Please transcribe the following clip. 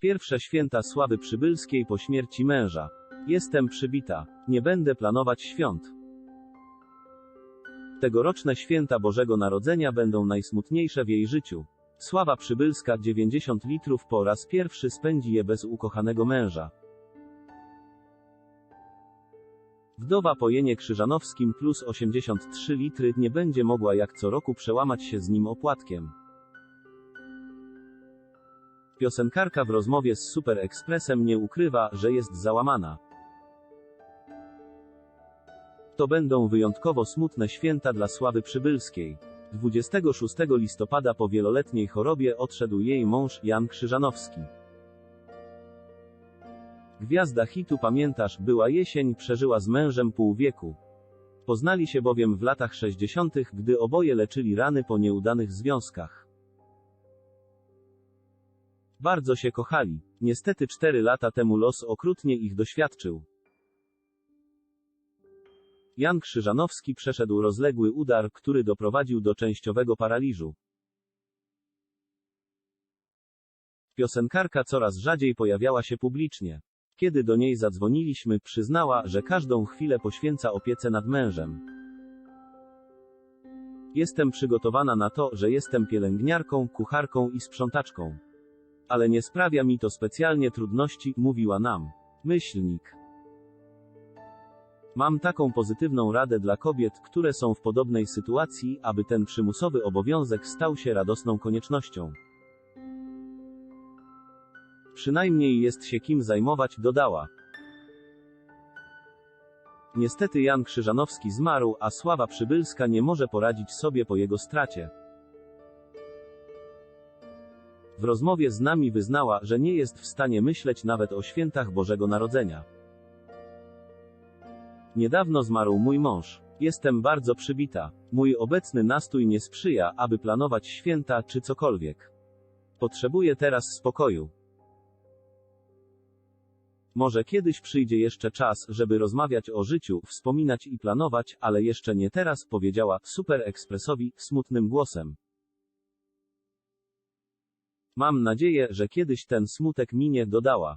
Pierwsze święta sławy przybylskiej po śmierci męża. Jestem przybita. Nie będę planować świąt. Tegoroczne święta Bożego Narodzenia będą najsmutniejsze w jej życiu. Sława przybylska 90 litrów po raz pierwszy spędzi je bez ukochanego męża. Wdowa po Jenie Krzyżanowskim plus 83 litry nie będzie mogła jak co roku przełamać się z nim opłatkiem. Piosenkarka w rozmowie z Super Expressem nie ukrywa, że jest załamana. To będą wyjątkowo smutne święta dla Sławy Przybylskiej. 26 listopada po wieloletniej chorobie odszedł jej mąż Jan Krzyżanowski. Gwiazda hitu Pamiętasz, była jesień, przeżyła z mężem pół wieku. Poznali się bowiem w latach 60., gdy oboje leczyli rany po nieudanych związkach. Bardzo się kochali. Niestety cztery lata temu los okrutnie ich doświadczył. Jan Krzyżanowski przeszedł rozległy udar, który doprowadził do częściowego paraliżu. Piosenkarka coraz rzadziej pojawiała się publicznie. Kiedy do niej zadzwoniliśmy, przyznała, że każdą chwilę poświęca opiece nad mężem. Jestem przygotowana na to, że jestem pielęgniarką, kucharką i sprzątaczką. Ale nie sprawia mi to specjalnie trudności, mówiła nam. Myślnik. Mam taką pozytywną radę dla kobiet, które są w podobnej sytuacji, aby ten przymusowy obowiązek stał się radosną koniecznością. Przynajmniej jest się kim zajmować, dodała. Niestety Jan Krzyżanowski zmarł, a Sława Przybylska nie może poradzić sobie po jego stracie. W rozmowie z nami wyznała, że nie jest w stanie myśleć nawet o świętach Bożego Narodzenia. Niedawno zmarł mój mąż. Jestem bardzo przybita. Mój obecny nastój nie sprzyja, aby planować święta czy cokolwiek. Potrzebuję teraz spokoju. Może kiedyś przyjdzie jeszcze czas, żeby rozmawiać o życiu, wspominać i planować, ale jeszcze nie teraz, powiedziała Super Expressowi smutnym głosem. Mam nadzieję, że kiedyś ten smutek minie, dodała.